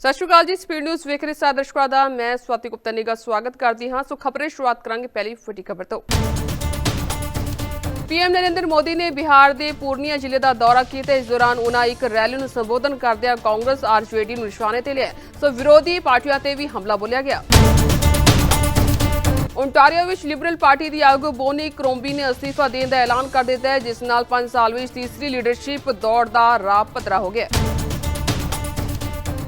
ਸਤਿ ਸ਼੍ਰੀ ਅਕਾਲ ਜੀ, speed news ਵੇਖ ਰਹੇ ਸਾਰੇ ਦਰਸ਼ਕਾਂ ਦਾ। ਮੈਂ ਸਵਾਤੀ ਗੁਪਤਾ ਨਿਗਾ ਸਵਾਗਤ ਕਰਦੀ ਹਾਂ। ਸੋ ਖਬਰੇ ਸ਼ੁਰੂਆਤ ਕਰਾਂਗੇ ਪਹਿਲੀ ਵੱਡੀ ਖਬਰ ਤੋਂ। ਪੀਐਮ ਨਰਿੰਦਰ ਮੋਦੀ ਨੇ ਬਿਹਾਰ ਦੇ ਪੂਰਨੀਆ ਜ਼ਿਲ੍ਹੇ ਦਾ ਦੌਰਾ ਕੀਤਾ। ਇਸ ਦੌਰਾਨ ਉਹਨਾਂ ਇੱਕ ਰੈਲੀ ਨੂੰ ਸੰਬੋਧਨ ਕਰਦਿਆਂ ਕਾਂਗਰਸ ਆਰਜੇਡੀ ਨੂੰ ਨਿਸ਼ਾਨੇ ਤੇ ਲਿਆ ਸੋ ਵਿਰੋਧੀ ਪਾਰਟੀਆਂ ਤੇ ਵੀ ਹਮਲਾ ਬੋਲਿਆ ਗਿਆ। ਓਨਟਾਰੀਓ ਵਿੱਚ ਲਿਬਰਲ ਪਾਰਟੀ ਦੀ ਆਗੂ ਬੋਨੀ ਕਰੋਂਬੀ ਨੇ ਅਸਤੀਫਾ ਦੇਣ ਦਾ ਐਲਾਨ ਕਰ ਦਿੱਤਾ ਹੈ, ਜਿਸ ਨਾਲ 5 ਸਾਲ ਵਿੱਚ ਤੀਸਰੀ ਲੀਡਰਸ਼ਿਪ ਦੌੜ ਦਾ ਰਾਹ ਪੱਧਰਾ ਹੋ ਗਿਆ।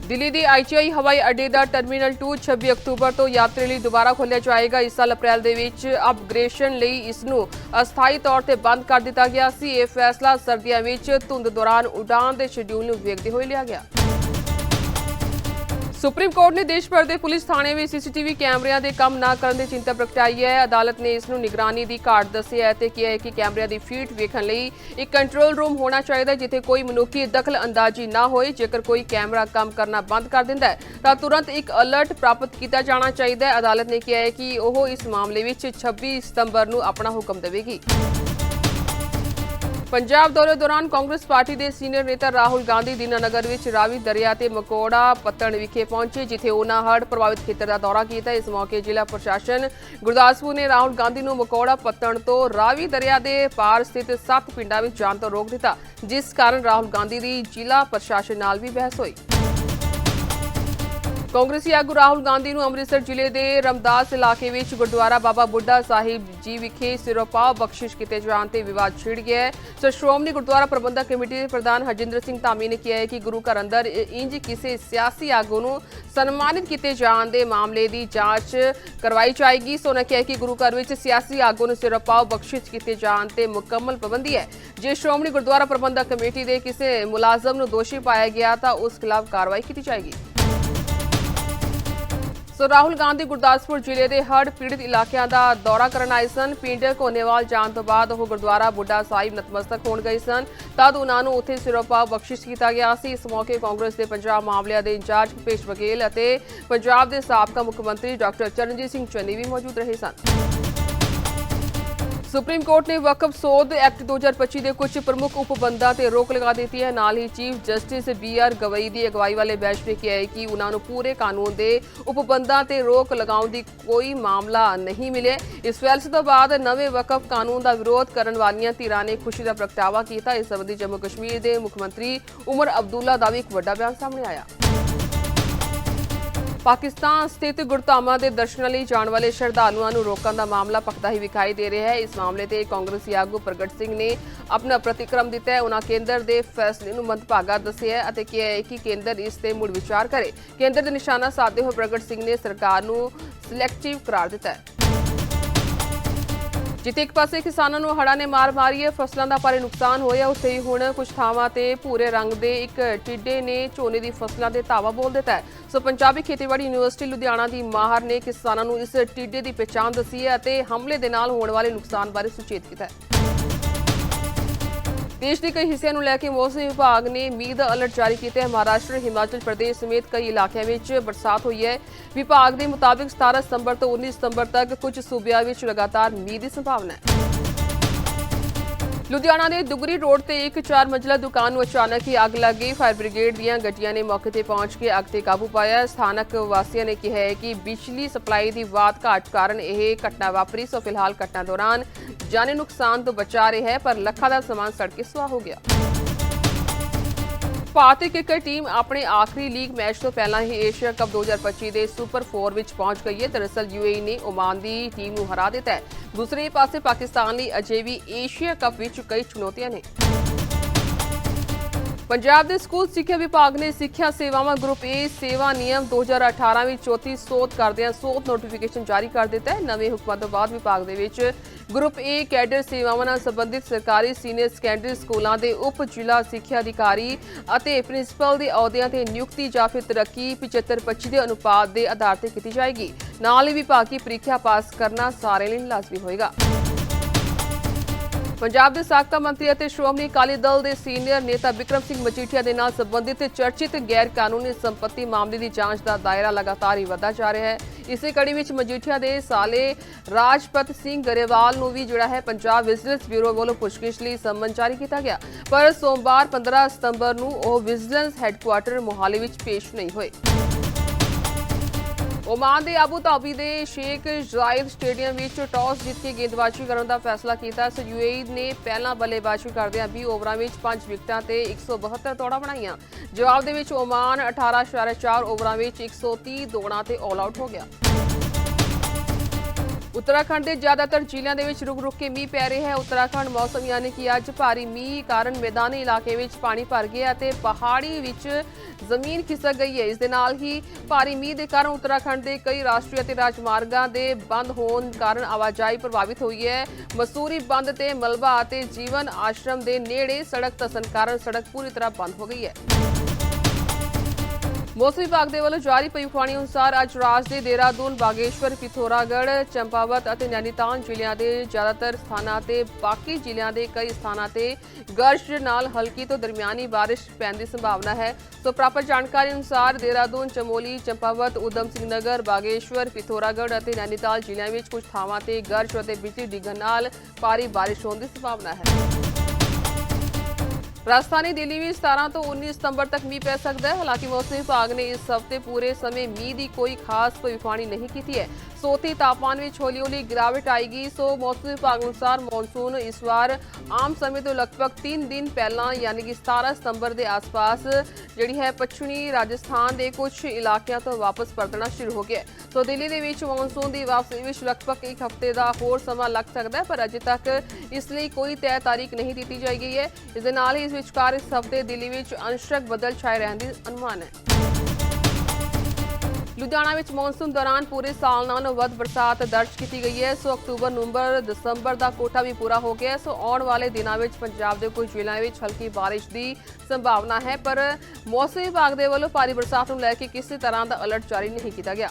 ਦਿੱਲੀ ਦੇ ਆਈਚੀਆਈ ਹਵਾਈ ਅੱਡੇ ਦਾ ਟਰਮੀਨਲ 2 26 ਅਕਤੂਬਰ ਤੋਂ ਯਾਤਰੀ ਲਈ ਦੁਬਾਰਾ ਖੋਲ੍ਹਿਆ ਜਾਏਗਾ। ਇਸ ਸਾਲ ਅਪ੍ਰੈਲ ਦੇ ਵਿੱਚ ਅਪਗ੍ਰੇਸ਼ਨ ਲਈ ਇਸ ਨੂੰ ਅਸਥਾਈ ਤੌਰ ਤੇ ਬੰਦ ਕਰ ਦਿੱਤਾ ਗਿਆ ਸੀ। ਇਹ ਫੈਸਲਾ ਸਰਦੀਆਂ ਵਿੱਚ ਧੁੰਦ ਦੌਰਾਨ ਉਡਾਨ ਦੇ ਸ਼ਡਿਊਲ ਨੂੰ ਵੇਖਦੇ ਹੋਏ ਲਿਆ ਗਿਆ। ਸੁਪਰੀਮ ਕੋਰਟ ਨੇ ਦੇਸ਼ ਭਰ ਦੇ ਪੁਲਿਸ ਥਾਣੇ ਵਿੱਚ ਸੀਸੀਟੀਵੀ ਕੈਮਰਿਆਂ ਦੇ ਕੰਮ ਨਾ ਕਰਨ ਦੀ ਚਿੰਤਾ ਪ੍ਰਗਟਾਈ ਹੈ। ਅਦਾਲਤ ਨੇ ਇਸ ਨੂੰ ਨਿਗਰਾਨੀ ਦੀ ਘਾਟ ਦੱਸਿਆ ਹੈ ਤੇ ਕਿਹਾ ਹੈ ਕਿ ਕੈਮਰਿਆਂ ਦੀ ਫੀਟ ਵੇਖਣ ਲਈ ਇੱਕ ਕੰਟਰੋਲ ਰੂਮ ਹੋਣਾ ਚਾਹੀਦਾ ਹੈ, ਜਿੱਥੇ ਕੋਈ ਮਨੁੱਖੀ ਦਖਲ ਅੰਦਾਜ਼ੀ ਨਾ ਹੋਏ, ਜੇਕਰ ਕੋਈ ਕੈਮਰਾ ਕੰਮ ਕਰਨਾ ਬੰਦ ਕਰ ਦਿੰਦਾ ਹੈ, ਤਾਂ ਤੁਰੰਤ ਇੱਕ ਅਲਰਟ ਪ੍ਰਾਪਤ ਕੀਤਾ ਜਾਣਾ ਚਾਹੀਦਾ ਹੈ। ਅਦਾਲਤ ਨੇ ਕਿਹਾ ਹੈ ਕਿ ਉਹ ਇਸ ਮਾਮਲੇ ਵਿੱਚ 26 ਸਤੰਬਰ ਨੂੰ ਆਪਣਾ ਹੁਕਮ ਦੇਵੇਗੀ। ਪੰਜਾਬ ਦੌਰੇ ਦੌਰਾਨ ਕਾਂਗਰਸ ਪਾਰਟੀ ਦੇ ਸੀਨੀਅਰ ਨੇਤਾ ਰਾਹੁਲ ਗਾਂਧੀ ਦੀਨਾਨਗਰ ਵਿੱਚ ਰਾਵੀ ਦਰਿਆ ਤੇ ਮਕੋੜਾ ਪੱਤਣ ਵਿਖੇ ਪਹੁੰਚੇ, ਜਿੱਥੇ ਉਹਨਾਂ ਹੜ੍ਹ ਪ੍ਰਭਾਵਿਤ ਖੇਤਰ ਦਾ ਦੌਰਾ ਕੀਤਾ। ਇਸ ਮੌਕੇ ਜ਼ਿਲ੍ਹਾ ਪ੍ਰਸ਼ਾਸਨ ਗੁਰਦਾਸਪੁਰ ਨੇ ਰਾਹੁਲ ਗਾਂਧੀ ਨੂੰ ਮਕੋੜਾ ਪੱਤਣ ਤੋਂ ਰਾਵੀ ਦਰਿਆ ਦੇ ਪਾਰ ਸਥਿਤ ਸੱਤ ਪਿੰਡਾਂ ਵਿੱਚ ਜਾਣ ਤੋਂ ਰੋਕ ਦਿੱਤਾ, ਜਿਸ ਕਾਰਨ ਰਾਹੁਲ ਗਾਂਧੀ ਦੀ ਜ਼ਿਲ੍ਹਾ ਪ੍ਰਸ਼ਾਸਨ ਨਾਲ ਵੀ ਬਹਿਸ ਹੋਈ। ਕਾਂਗਰਸੀ ਆਗੂ ਰਾਹੁਲ ਗਾਂਧੀ ਨੂੰ ਅੰਮ੍ਰਿਤਸਰ ਜ਼ਿਲ੍ਹੇ ਦੇ ਰਮਦਾਸ ਇਲਾਕੇ ਵਿੱਚ ਗੁਰਦੁਆਰਾ ਬਾਬਾ ਬੁੱਢਾ ਸਾਹਿਬ ਜੀ ਵਿਖੇ ਸਿਰੋਪਾਅ ਬਖਸ਼ਿਸ਼ ਕੀਤੇ ਜਾਣ ਤੇ ਵਿਵਾਦ ਛਿੜ ਗਿਆ ਹੈ। ਸੋ ਸ਼੍ਰੋਮਣੀ ਗੁਰਦੁਆਰਾ ਪ੍ਰਬੰਧਕ ਕਮੇਟੀ ਦੇ ਪ੍ਰਧਾਨ ਹਰਜਿੰਦਰ ਸਿੰਘ ਧਾਮੀ ਨੇ ਕਿਹਾ ਹੈ ਕਿ ਗੁਰੂ ਘਰ ਅੰਦਰ ਇੰਜ ਕਿਸੇ ਸਿਆਸੀ ਆਗੂ ਨੂੰ ਸਨਮਾਨਿਤ ਕੀਤੇ ਜਾਣ ਦੇ ਮਾਮਲੇ ਦੀ ਜਾਂਚ ਕਰਵਾਈ ਜਾਏਗੀ। ਸੋ ਉਹਨਾਂ ਕਿਹਾ ਕਿ ਗੁਰੂ ਘਰ ਵਿੱਚ ਸਿਆਸੀ ਆਗੂ ਨੂੰ ਸਿਰੋਪਾਅ ਬਖਸ਼ਿਸ਼ ਕੀਤੇ ਜਾਣ ਤੇ ਮੁਕੰਮਲ ਪਾਬੰਦੀ ਹੈ। ਜੇ ਸ਼੍ਰੋਮਣੀ ਗੁਰਦੁਆਰਾ ਪ੍ਰਬੰਧਕ ਕਮੇਟੀ ਦੇ ਕਿਸੇ ਮੁਲਾਜ਼ਮ ਨੂੰ ਦੋਸ਼ੀ ਪਾਇਆ ਗਿਆ ਤਾਂ ਉਸ ਖਿਲਾਫ ਕਾਰਵਾਈ ਕੀਤੀ ਜਾਏਗੀ। ਸੋ ਰਾਹੁਲ ਗਾਂਧੀ ਗੁਰਦਾਸਪੁਰ ਜ਼ਿਲ੍ਹੇ ਦੇ ਹੜ੍ਹ ਪੀੜਿਤ ਇਲਾਕਿਆਂ ਦਾ ਦੌਰਾ ਕਰਨ ਆਏ ਸਨ। ਪਿੰਡ ਕੋਨੇਵਾਲ ਜਾਣ ਤੋਂ ਬਾਅਦ ਉਹ ਗੁਰਦੁਆਰਾ ਬੁੱਢਾ ਸਾਹਿਬ ਨਤਮਸਤਕ ਹੋਣ ਗਏ ਸਨ। ਤਦ ਉਹਨਾਂ ਨੂੰ ਉੱਥੇ ਸਿਰੋਪਾ ਬਖਸ਼ਿਸ਼ ਕੀਤਾ ਗਿਆ ਸੀ। ਇਸ ਮੌਕੇ ਕਾਂਗਰਸ ਦੇ ਪੰਜਾਬ ਮਾਮਲਿਆਂ ਦੇ ਇੰਚਾਰਜ ਭੁਪੇਸ਼ ਬਘੇਲ ਅਤੇ ਪੰਜਾਬ ਦੇ ਸਾਬਕਾ ਮੁੱਖ ਮੰਤਰੀ ਡਾਕਟਰ ਚਰਨਜੀਤ ਸਿੰਘ ਚੰਨੀ ਵੀ ਮੌਜੂਦ ਰਹੇ ਸਨ। ਸੁਪਰੀਮ ਕੋਰਟ ਨੇ ਵਕਫ ਸੋਧ ਐਕਟ 2025 ਦੇ ਕੁਝ ਪ੍ਰਮੁੱਖ ਉਪਬੰਧਾਂ ਤੇ ਰੋਕ ਲਗਾ ਦਿੱਤੀ ਹੈ। ਨਾਲ ਹੀ chief justice B R Gavai ਦੀ ਅਗਵਾਈ ਵਾਲੇ ਬੈਂਚ ਨੇ ਕਿਹਾ ਹੈ ਕਿ ਉਹਨਾਂ ਨੂੰ ਪੂਰੇ ਕਾਨੂੰਨ ਦੇ ਉਪਬੰਧਾਂ ਤੇ ਰੋਕ ਲਗਾਉਣ ਦੀ ਕੋਈ ਮਾਮਲਾ ਨਹੀਂ ਮਿਲੇ ਇਸ ਫੈਸਲੇ ਤੋਂ ਬਾਅਦ ਨਵੇਂ ਵਕਫ ਕਾਨੂੰਨ ਦਾ ਵਿਰੋਧ ਕਰਨ ਵਾਲੀਆਂ ਧਿਰਾਂ ਨੇ ਖੁਸ਼ੀ ਦਾ ਪ੍ਰਗਟਾਵਾ ਕੀਤਾ। ਇਸ ਸੰਬੰਧੀ ਜੰਮੂ ਕਸ਼ਮੀਰ ਦੇ ਮੁੱਖ ਮੰਤਰੀ ਉਮਰ ਅਬਦੁੱਲਾ ਦਾ ਵੀ ਇੱਕ ਵੱਡਾ ਬਿਆਨ ਸਾਹਮਣੇ ਆਇਆ। ਪਾਕਿਸਤਾਨ ਸਥਿਤ ਗੁਰਧਾਮਾਂ ਦੇ ਦਰਸ਼ਨਾਂ ਲਈ ਜਾਣ ਵਾਲੇ ਸ਼ਰਧਾਲੂਆਂ ਨੂੰ ਰੋਕਣ ਦਾ ਮਾਮਲਾ ਪੱਕਦਾ ਹੀ ਵਿਖਾਈ ਦੇ ਰਿਹਾ ਹੈ। ਇਸ ਮਾਮਲੇ ਤੇ ਕਾਂਗਰਸੀ ਆਗੂ ਪ੍ਰਗਟ ਸਿੰਘ ਨੇ ਆਪਣਾ ਪ੍ਰਤੀਕਰਮ ਦਿੱਤਾ ਹੈ। ਉਹਨਾਂ ਕੇਂਦਰ ਦੇ ਫੈਸਲੇ ਨੂੰ ਮੰਦਭਾਗਾ ਦੱਸਿਆ ਅਤੇ ਕਿਹਾ ਹੈ ਕਿ ਕੇਂਦਰ ਇਸ ਤੇ ਮੁੜ ਵਿਚਾਰ ਕਰੇ। ਕੇਂਦਰ ਦੇ ਨਿਸ਼ਾਨਾ ਸਾਧਦੇ ਹੋਏ ਪ੍ਰਗਟ ਸਿੰਘ ਨੇ ਸਰਕਾਰ ਨੂੰ ਸਿਲੈਕਟਿਵ ਕਰਾਰ ਦਿੱਤਾ ਹੈ। ਜਿੱਥੇ ਇੱਕ ਪਾਸੇ ਕਿਸਾਨਾਂ ਨੂੰ ਹੜ੍ਹਾਂ ਨੇ ਮਾਰ ਮਾਰੀ ਹੈ, ਫਸਲਾਂ ਦਾ ਭਾਰੀ ਨੁਕਸਾਨ ਹੋਇਆ, ਉੱਥੇ ਹੀ ਹੁਣ ਕੁਝ ਥਾਵਾਂ ਤੇ ਭੂਰੇ ਰੰਗ ਦੇ ਇੱਕ ਟਿੱਡੇ ਨੇ ਝੋਨੇ ਦੀ ਫਸਲਾਂ ਦੇ ਧਾਵਾ ਬੋਲ ਦਿੱਤਾ ਹੈ। ਸੋ ਪੰਜਾਬੀ ਖੇਤੀਬਾੜੀ ਯੂਨੀਵਰਸਿਟੀ ਲੁਧਿਆਣਾ ਦੀ ਮਾਹਰ ਨੇ ਕਿਸਾਨਾਂ ਨੂੰ ਇਸ ਟਿੱਡੇ ਦੀ ਪਛਾਣ ਦੱਸੀ ਹੈ ਅਤੇ ਹਮਲੇ ਦੇ ਨਾਲ ਹੋਣ ਵਾਲੇ ਨੁਕਸਾਨ ਬਾਰੇ ਸੁਚੇਤ ਕੀਤਾ ਹੈ। ਦੇਸ਼ ਦੇ ਕਈ ਹਿੱਸਿਆਂ ਨੂੰ ਲੈ ਕੇ ਮੌਸਮ ਵਿਭਾਗ ਨੇ ਮੀਂਹ ਦਾ ਅਲਰਟ ਜਾਰੀ ਕੀਤਾ ਹੈ। ਮਹਾਰਾਸ਼ਟਰ, ਹਿਮਾਚਲ ਪ੍ਰਦੇਸ਼ ਸਮੇਤ ਕਈ ਇਲਾਕਿਆਂ ਵਿੱਚ ਬਰਸਾਤ ਹੋਈ ਹੈ। ਵਿਭਾਗ ਦੇ ਮੁਤਾਬਿਕ 17 ਸਤੰਬਰ ਤੋਂ 19 ਸਤੰਬਰ ਤੱਕ ਕੁਝ ਸੂਬਿਆਂ ਵਿੱਚ ਲਗਾਤਾਰ ਮੀਂਹ ਦੀ ਸੰਭਾਵਨਾ ਹੈ। ਲੁਧਿਆਣਾ ਦੇ ਦੁਗਰੀ ਰੋਡ ਤੇ ਇੱਕ ਚਾਰ ਮੰਜ਼ਲਾ ਦੁਕਾਨ ਨੂੰ ਅਚਾਨਕ ਹੀ ਅੱਗ ਲੱਗ ਗਈ। ਫਾਇਰ ਬ੍ਰਿਗੇਡ ਦੀਆਂ ਗੱਡੀਆਂ ਨੇ ਮੌਕੇ ਤੇ ਪਹੁੰਚ ਕੇ ਅੱਗ ਤੇ ਕਾਬੂ ਪਾਇਆ। ਸਥਾਨਕ ਵਾਸੀਆਂ ਨੇ ਕਿਹਾ ਹੈ ਕਿ ਬਿਜਲੀ ਸਪਲਾਈ ਦੀ ਵਾਤ ਘਾਟ ਕਾਰਨ ਇਹ ਘਟਨਾ ਵਾਪਰੀ। ਸੋ ਫਿਲਹਾਲ ਘਟਨਾ ਦੌਰਾਨ ਜਾਨੀ ਨੁਕਸਾਨ ਤੋਂ ਬਚਾ ਰਿਹਾ ਹੈ, ਪਰ ਲੱਖਾਂ ਦਾ ਸਮਾਨ ਸੜ ਕੇ ਸੁਆਹ ਹੋ ਗਿਆ। ਭਾਰਤੀ ਕ੍ਰਿਕਟ ਟੀਮ ਆਪਣੇ ਆਖਰੀ ਲੀਗ ਮੈਚ ਤੋਂ ਪਹਿਲਾਂ ਹੀ ਏਸ਼ੀਆ ਕੱਪ 2025 ਦੇ ਸੁਪਰ 4 ਵਿੱਚ ਪਹੁੰਚ ਗਈ ਹੈ। ਦਰਅਸਲ ਯੂਏਈ ਨੇ ਓਮਾਨ ਦੀ ਟੀਮ ਨੂੰ ਹਰਾ ਦਿੱਤਾ ਹੈ। ਦੂਸਰੇ ਪਾਸੇ ਪਾਕਿਸਤਾਨ ਲਈ ਅਜੇ ਵੀ ਏਸ਼ੀਆ ਕੱਪ ਵਿੱਚ ਕਈ ਚੁਣੌਤੀਆਂ ਨੇ। ਪੰਜਾਬ ਦੇ ਸਕੂਲ ਸਿੱਖਿਆ ਵਿਭਾਗ ਨੇ ਸਿੱਖਿਆ ਸੇਵਾਵਾਂ ਗਰੁੱਪ ਏ ਸੇਵਾ ਨਿਯਮ 2018 ਵਿੱਚ ਚੌਥੀ ਸੋਧ ਕਰਦਿਆਂ ਸੋਧ ਨੋਟੀਫਿਕੇਸ਼ਨ ਜਾਰੀ ਕਰ ਦਿੱਤਾ ਹੈ। ਨਵੇਂ ਹੁਕਮਾਂ ਤੋਂ ਬਾਅਦ ਵਿਭਾਗ ਦੇ ਵਿੱਚ ਗਰੁੱਪ ਏ ਕੈਡਰ ਸੇਵਾਵਾਂ ਨਾਲ ਸੰਬੰਧਿਤ ਸਰਕਾਰੀ ਸੀਨੀਅਰ ਸੈਕੰਡਰੀ ਸਕੂਲਾਂ ਦੇ ਉਪ ਜ਼ਿਲ੍ਹਾ ਸਿੱਖਿਆ ਅਧਿਕਾਰੀ ਅਤੇ ਪ੍ਰਿੰਸੀਪਲ ਦੇ ਅਹੁਦਿਆਂ ਤੇ ਨਿਯੁਕਤੀ ਜਾਂ ਫਿਰ ਤਰੱਕੀ 75-25 ਦੇ ਅਨੁਪਾਤ ਦੇ ਆਧਾਰ ਤੇ ਕੀਤੀ ਜਾਏਗੀ। ਨਾਲ ਹੀ ਵਿਭਾਗੀ ਪ੍ਰੀਖਿਆ ਪਾਸ ਕਰਨਾ ਸਾਰੇ ਲਈ ਲਾਜ਼ਮੀ ਹੋਏਗਾ। ਪੰਜਾਬ ਦੇ ਸਾਬਕਾ ਮੰਤਰੀ ਅਤੇ ਸ਼੍ਰੋਮਣੀ ਅਕਾਲੀ ਦਲ ਦੇ ਸੀਨੀਅਰ ਨੇਤਾ ਵਿਕਰਮ ਸਿੰਘ ਮਜੀਠੀਆ ਦੇ ਨਾਲ ਸੰਬੰਧਿਤ ਚਰਚਿਤ ਗੈਰ ਕਾਨੂੰਨੀ ਸੰਪਤੀ ਮਾਮਲੇ ਦੀ ਜਾਂਚ ਦਾ ਦਾਇਰਾ ਲਗਾਤਾਰ ਹੀ ਵਧਦਾ ਜਾ ਰਿਹਾ ਹੈ। ਇਸੇ ਕੜੀ ਵਿੱਚ ਮਜੀਠੀਆ ਦੇ ਸਾਲੇ ਰਾਜਪਤ ਸਿੰਘ ਗਰੇਵਾਲ ਨੂੰ ਵੀ ਜਿਹੜਾ ਹੈ ਪੰਜਾਬ ਵਿਜੀਲੈਂਸ ਬਿਊਰੋ ਵੱਲੋਂ ਪੁੱਛਗਿੱਛ ਲਈ ਸੰਮਨ ਜਾਰੀ ਕੀਤਾ ਗਿਆ। ਪਰ ਸੋਮਵਾਰ 15 ਸਤੰਬਰ ਨੂੰ ਉਹ ਵਿਜੀਲੈਂਸ ਹੈੱਡਕੁਆਰਟਰ ਮੋਹਾਲੀ ਵਿੱਚ ਪੇਸ਼ ਨਹੀਂ ਹੋਏ। ਓਮਾਨ ਦੇ ਆਬੂ ਧਾਬੀ ਦੇ ਸ਼ੇਖ ਜ਼ਾਇਦ ਸਟੇਡੀਅਮ ਵਿੱਚ ਟਾਸ ਜਿੱਤ ਕੇ ਗੇਂਦਬਾਜ਼ੀ ਕਰਨ ਦਾ ਫੈਸਲਾ ਕੀਤਾ। ਸੋ ਯੂਏਈ ਨੇ ਪਹਿਲਾਂ ਬੱਲੇਬਾਜ਼ੀ ਕਰਦਿਆਂ 20 ਓਵਰਾਂ ਵਿੱਚ 5 ਵਿਕਟਾਂ ਤੇ 172 ਦੌੜਾਂ ਬਣਾਈਆਂ। ਜਵਾਬ ਦੇ ਵਿੱਚ ਓਮਾਨ 18.4 ਓਵਰਾਂ ਵਿੱਚ 130 ਦੌੜਾਂ ਤੇ ਆਲ ਆਊਟ ਹੋ ਗਿਆ। ਉੱਤਰਾਖੰਡ ਦੇ ਜ਼ਿਆਦਾਤਰ ਜ਼ਿਲ੍ਹਿਆਂ ਦੇ ਵਿੱਚ ਰੁਕ-ਰੁਕ ਕੇ ਮੀਂਹ ਪੈ ਰਿਹਾ ਹੈ। ਉੱਤਰਾਖੰਡ ਮੌਸਮ ਯਾਨੀ ਕਿ ਅੱਜ ਭਾਰੀ ਮੀਂਹ ਕਾਰਨ ਮੈਦਾਨੀ ਇਲਾਕੇ ਵਿੱਚ ਪਾਣੀ ਭਰ ਗਿਆ ਅਤੇ ਪਹਾੜੀ ਵਿੱਚ ਜ਼ਮੀਨ ਖਿਸਕ ਗਈ ਹੈ। ਇਸ ਦੇ ਨਾਲ ਹੀ ਭਾਰੀ ਮੀਂਹ ਦੇ ਕਾਰਨ ਉੱਤਰਾਖੰਡ ਦੇ ਕਈ ਰਾਸ਼ਟਰੀ ਅਤੇ ਰਾਜਮਾਰਗਾਂ ਦੇ ਬੰਦ ਹੋਣ ਕਾਰਨ ਆਵਾਜਾਈ ਪ੍ਰਭਾਵਿਤ ਹੋਈ ਹੈ। ਮਸੂਰੀ ਬੰਦ ਤੇ ਮਲਬਾ ਅਤੇ ਜੀਵਨ ਆਸ਼ਰਮ ਦੇ ਨੇੜੇ ਸੜਕ ਧਸਣ ਕਾਰਨ ਸੜਕ ਪੂਰੀ ਤਰ੍ਹਾਂ ਬੰਦ ਹੋ ਗਈ ਹੈ। ਮੌਸਮ ਵਿਭਾਗ ਦੇ ਵੱਲੋਂ ਜਾਰੀ ਭਵਿੱਖਬਾਣੀ ਅਨੁਸਾਰ ਅੱਜ ਰਾਜ ਦੇ ਦੇਹਰਾਦੂਨ, ਬਾਗੇਸ਼ਵਰ, ਪਿਥੌਰਾਗੜ੍ਹ, ਚੰਪਾਵਤ ਅਤੇ ਨੈਨੀਤਾਲ ਜ਼ਿਲ੍ਹਿਆਂ ਦੇ ਜ਼ਿਆਦਾਤਰ ਸਥਾਨਾਂ ਤੇ ਬਾਕੀ ਜ਼ਿਲ੍ਹਿਆਂ ਦੇ ਕਈ ਸਥਾਨਾਂ ਤੇ ਗਰਜ ਨਾਲ ਹਲਕੀ ਤੋਂ ਦਰਮਿਆਨੀ ਬਾਰਿਸ਼ ਪੈਣ ਦੀ ਸੰਭਾਵਨਾ ਹੈ। ਸੋ ਪ੍ਰਾਪਤ ਜਾਣਕਾਰੀ ਅਨੁਸਾਰ ਦੇਹਰਾਦੂਨ, ਚਮੋਲੀ, ਚੰਪਾਵਤ ਉਦਮ ਸਿੰਘ ਨਗਰ ਬਾਗੇਸ਼ਵਰ, ਪਿਥੌਰਾਗੜ੍ਹ ਅਤੇ ਨੈਨੀਤਾਲ ਜ਼ਿਲ੍ਹਿਆਂ ਵਿੱਚ ਕੁਝ ਥਾਵਾਂ ਤੇ ਗਰਜ ਅਤੇ ਬਿਜਲੀ ਡਿੱਗਣ ਨਾਲ ਭਾਰੀ ਬਾਰਿਸ਼ ਹੋਣ ਦੀ ਸੰਭਾਵਨਾ ਹੈ। ਰਾਜਧਾਨੀ ਦਿੱਲੀ ਵਿੱਚ 17 ਤੋਂ 19 ਸਤੰਬਰ ਤੱਕ ਮੀਂਹ ਪੈ ਸਕਦਾ ਹੈ। ਹਾਲਾਂਕਿ ਮੌਸਮ ਵਿਭਾਗ ਨੇ ਇਸ ਹਫ਼ਤੇ ਪੂਰੇ ਸਮੇਂ ਮੀਂਹ ਦੀ ਕੋਈ ਖਾਸ ਭਵਿੱਖਬਾਣੀ ਨਹੀਂ ਕੀਤੀ ਹੈ। ਸੋਤੀ ਤਾਪਮਾਨ ਵਿੱਚ ਹੌਲੀ-ਹੌਲੀ ਗਿਰਾਵਟ ਆਏਗੀ ਸੋ ਮੌਸਮ ਵਿਭਾਗ ਅਨੁਸਾਰ ਮੌਨਸੂਨ ਇਸ ਵਾਰ ਆਮ ਸਮੇਂ ਤੋਂ ਲਗਭਗ 3 ਦਿਨ ਪਹਿਲਾਂ, ਯਾਨੀ ਕਿ 17 ਸਤੰਬਰ ਦੇ ਆਸ-ਪਾਸ, ਜਿਹੜੀ ਹੈ ਪੱਛਮੀ ਰਾਜਸਥਾਨ ਦੇ ਕੁਝ ਇਲਾਕਿਆਂ ਤੋਂ ਵਾਪਸ ਪਰਤਣਾ ਸ਼ੁਰੂ ਹੋ ਗਿਆ ਸੋ ਦਿੱਲੀ ਦੇ ਵਿੱਚ ਮੌਨਸੂਨ ਦੀ ਵਾਪਸੀ ਵਿੱਚ ਲਗਭਗ ਇੱਕ ਹਫ਼ਤੇ ਦਾ ਹੋਰ ਸਮਾਂ ਲੱਗ ਸਕਦਾ ਹੈ, ਪਰ ਅਜੇ ਤੱਕ ਇਸ ਲਈ ਕੋਈ ਤੈਅ ਤਾਰੀਖ ਨਹੀਂ ਦਿੱਤੀ ਜਾਈ ਗਈ ਹੈ। ਇਸ ਦੇ ਨਾਲ ਹੀ ਇਸ ਵਿਚਕਾਰ ਇਸ ਹਫ਼ਤੇ ਦਿੱਲੀ ਵਿੱਚ ਅੰਸ਼ਕ ਬਦਲ ਛਾਏ ਰਹਿਣ ਦੀ ਅਨੁਮਾਨ ਹੈ। ਲੁਧਿਆਣਾ ਵਿੱਚ ਮੌਨਸੂਨ ਦੌਰਾਨ ਪੂਰੇ ਸਾਲ ਨਾਲੋਂ ਵੱਧ ਬਰਸਾਤ ਦਰਜ ਕੀਤੀ ਗਈ ਹੈ। ਸੋ ਅਕਤੂਬਰ, ਨਵੰਬਰ, ਦਸੰਬਰ ਦਾ ਕੋਟਾ ਵੀ ਪੂਰਾ ਹੋ ਗਿਆ ਸੋ ਆਉਣ ਵਾਲੇ ਦਿਨਾਂ ਵਿੱਚ ਪੰਜਾਬ ਦੇ ਕੁਝ ਜ਼ਿਲ੍ਹਿਆਂ ਵਿੱਚ ਹਲਕੀ ਬਾਰਿਸ਼ ਦੀ ਸੰਭਾਵਨਾ ਹੈ, ਪਰ ਮੌਸਮ ਵਿਭਾਗ ਦੇ ਵੱਲੋਂ ਭਾਰੀ ਬਰਸਾਤ ਨੂੰ ਲੈ ਕੇ ਕਿਸੇ ਤਰ੍ਹਾਂ ਦਾ ਅਲਰਟ ਜਾਰੀ ਨਹੀਂ ਕੀਤਾ ਗਿਆ।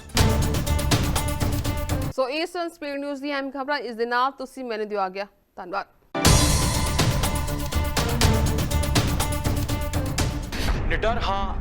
ਸੋ ਇਸ ਸਨ ਸਪੀਡ ਨਿਊਜ਼ ਦੀ ਅਹਿਮ ਖਬਰਾਂ। ਇਸ ਦੇ ਨਾਲ ਤੁਸੀਂ ਮੈਨੂੰ ਦਿਓ ਆ ਗਿਆ ਧੰਨਵਾਦ। ਨਿਡਰ ਹਾਂ